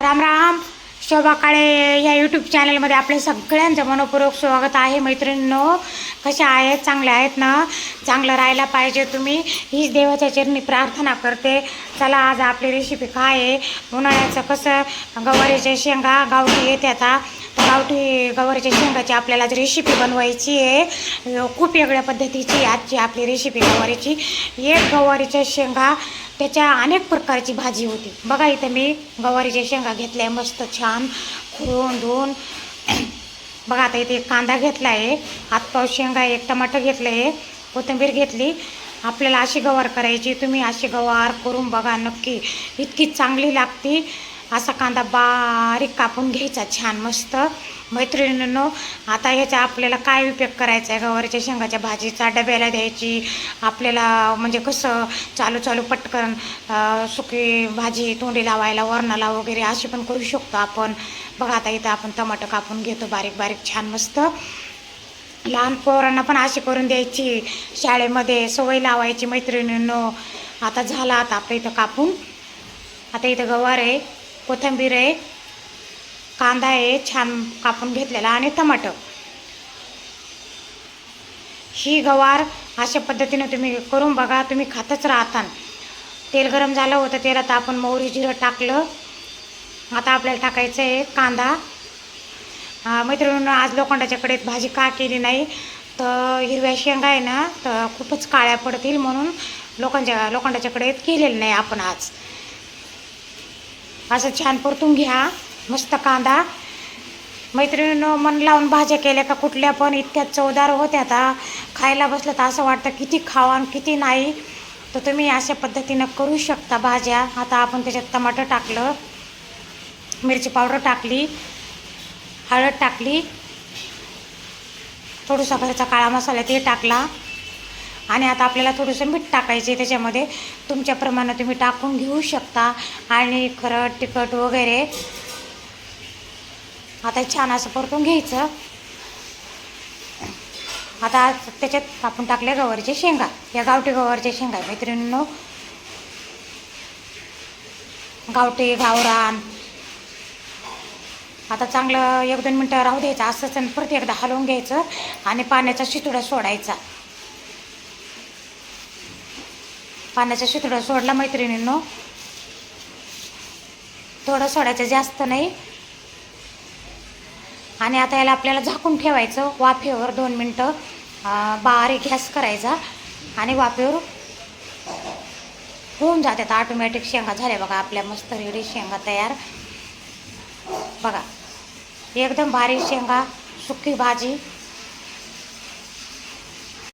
राम राम. शोभा काळे या यूट्यूब चॅनलमध्ये आपले सगळ्यांचं मनपूर्वक स्वागत आहे. मैत्रिणींनो कशा आहेत? चांगल्या आहेत ना? चांगलं राहायला पाहिजे तुम्ही. हीच देवाच्या चरणी प्रार्थना करते. चला आज आपली रेसिपी काय आहे? उन्हाळ्याचं कसं? गवारीच्या शेंगा गावठी येते आता गावठी गवारीच्या शेंगाची आपल्याला आज रेसिपी बनवायची आहे. खूप वेगळ्या पद्धतीची आजची आपली रेसिपी गवारीची. एक गवारीच्या शेंगा त्याच्या अनेक प्रकारची भाजी होती. बघा इथं मी गवारीच्या शेंगा घेतल्या मस्त छान खुळून धुवून. बघा आता इथे एक कांदा घेतला आहे. हातपाव शेंगा एक टमाटर घेतलं आहे. कोथिंबीर घेतली. आपल्याला अशी गवार करायची तुम्ही अशी गवार करून बघा नक्की इतकी चांगली लागती. असा कांदा बारीक कापून घ्यायचा छान मस्त. मैत्रिणींनो आता ह्याचा आपल्याला काय उपयोग करायचा आहे? गवारीच्या शेंगाच्या भाजीचा डब्याला द्यायची आपल्याला म्हणजे कसं चालू चालू पटकन सुकी भाजी तोंडी लावायला वरणाला वगैरे अशी पण करू शकतो आपण. बघा आता इथं आपण टमाटर कापून घेतो बारीक बारीक छान मस्त. लहान पोरांना पण अशी करून द्यायची. शाळेमध्ये सवय लावायची मैत्रिणींनो. आता झाला आता आपलं इथं कापून. आता इथं गवार आहे. कोथिंबीर आहे कांदा आहे छान कापून घेतलेला आणि टमाटर. ही गवार अशा पद्धतीने तुम्ही करून बघा तुम्ही खातच राहता तेल गरम झालं होतं तेलात आपण मोहरी जिरं टाकलं. आता आपल्याला टाकायचं आहे कांदा. मैत्रिणीनं आज लोखंडाच्या कडेत भाजी का केली नाही? तर हिरव्या शेंगा आहे ना तर खूपच काळ्या पडतील म्हणून लोकांच्या लोखंडाच्या कडेत केलेलं नाही आपण आज. असं छान परतून घ्या. मस्त कांदा. मैत्रिणीनं मन लावून भाज्या केल्या का कुठल्या पण? इतक्या चवदार होत्या आता. खायला बसलं तर असं वाटतं किती खावा आणि किती नाही. तर तुम्ही अशा पद्धतीनं करू शकता भाज्या. आता आपण त्याच्यात टमाटर टाकलं. मिरची पावडर टाकली. हळद टाकली. थोडूसा घरचा काळा मसाला ते टाकला. आणि आता आपल्याला थोडंसं मीठ टाकायचे त्याच्यामध्ये. तुमच्याप्रमाणे तुम्ही टाकून घेऊ शकता. आणि खरं तिखट वगैरे. आता छान असं परतून घ्यायचं. आता त्याच्यात आपण टाकल्या गवारीच्या शेंगा. या गावठी गवारीच्या शेंगा मैत्रिणींनो. गावठी गावरान. आता चांगलं एक दोन मिनटं राहू द्यायचं. असंच आणि परत एकदा हलवून घ्यायचं. आणि पाण्याचा शितुडा सोडायचा. पाण्याचा शितुडा सोडला मैत्रिणींनो. थोडं सोडायचं जास्त नाही. आणि आता याला आपल्याला झाकून ठेवायचं वाफेवर दोन मिनटं. बारीक गॅस करायचा. आणि वाफेवर होऊन जातात ऑटोमॅटिक शेंगा झाल्या बघा. आपल्या मस्त रेडी शेंगा तयार. बघा. एकदम बारीक शेंगा सुकी भाजी.